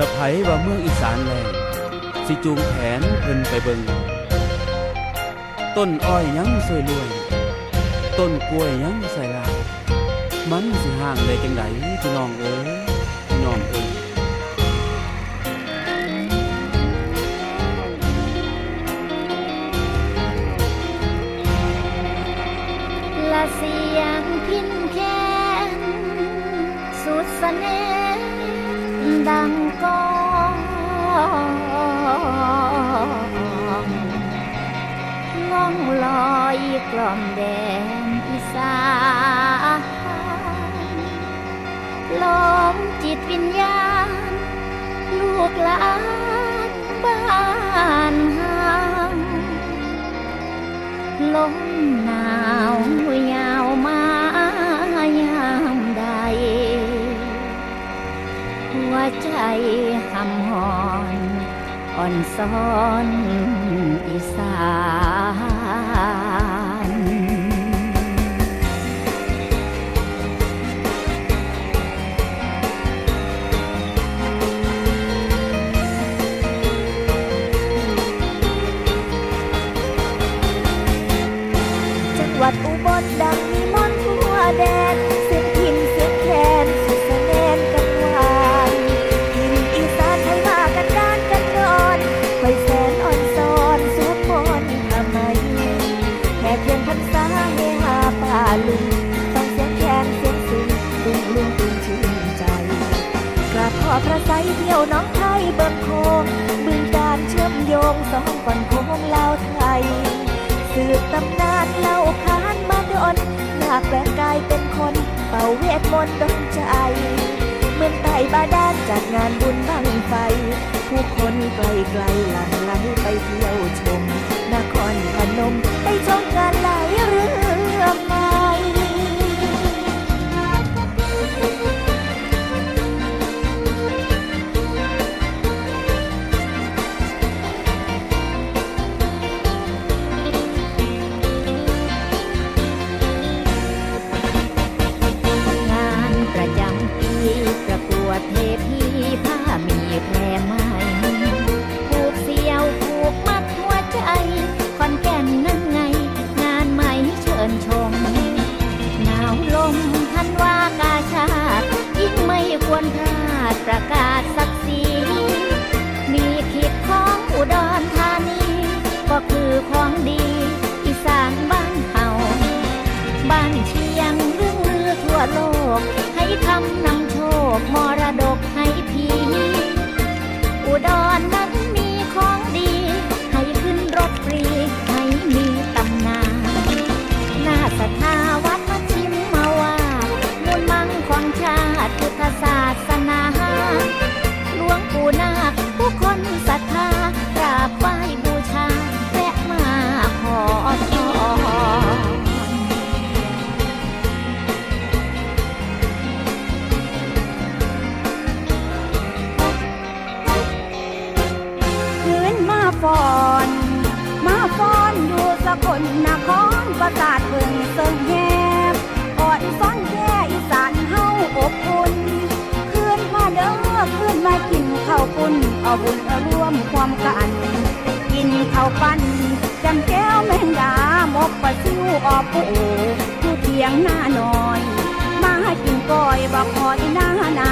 ละไผว่าเมืองอีสานแลงสิจูงแผนเพิ่นไปเบิงต้นอ้อยยังสวยรวย ต้นกล้วยยังใส่ลามันสิห่างได้จังไดพี่น้องเอ้ยพี่น้องเอ้ยละเสียงพินแคนสุดสะเนดังก กล่อมแดนอีสานลมจิตวิญญาณ ลูกหลานบ้านหางลมหนาวยาวมายามใด หัวใจหำหอนอ่อนซ้อนอีสาน ดอุบลดังมีมอนทั่วแดนเสียงพินเสียงแคนสุดแสดงกันวานทินอีสานให้มากันด้านกันนอนคอยแสนอ่อนซอนสวดมนทำไมแค่เพียงพรรษาเฮฮาป่าลุงต้องเสียงแคนเสียงสูงลุงลุงตื่นชื่นใจกราบขอพระไสเที่ยวน้องไทยเบิ่งโคงบึงการเชื่อมโยงสองก่อนโค แปลงกายเป็นคนเป่าเวทมนต์ดนใจเมืองไต่บาดาลจัดงานบุญบังไฟ ผู้คนไกลไกลหลั่งไหลไปที่ ก ให้คำนำโชคมรดกให้พี่อุดร มาฟอนมาฟอนอยู่สกลนครประสาทเพิ่งเสิงแฮบอ่อนซ้อนแค่อีสานเฮาอบอุ่นคืนมาเด้อคืนมากินข้าวปุ้นเอาบุญเอาร่วมความกัน กินข้าวปั้นจำแก้วแมงดาหมกปลาซิวออบปูอยู่เพียงหน้าหน่อย มากินก้อยบักหอยหน้าหน้า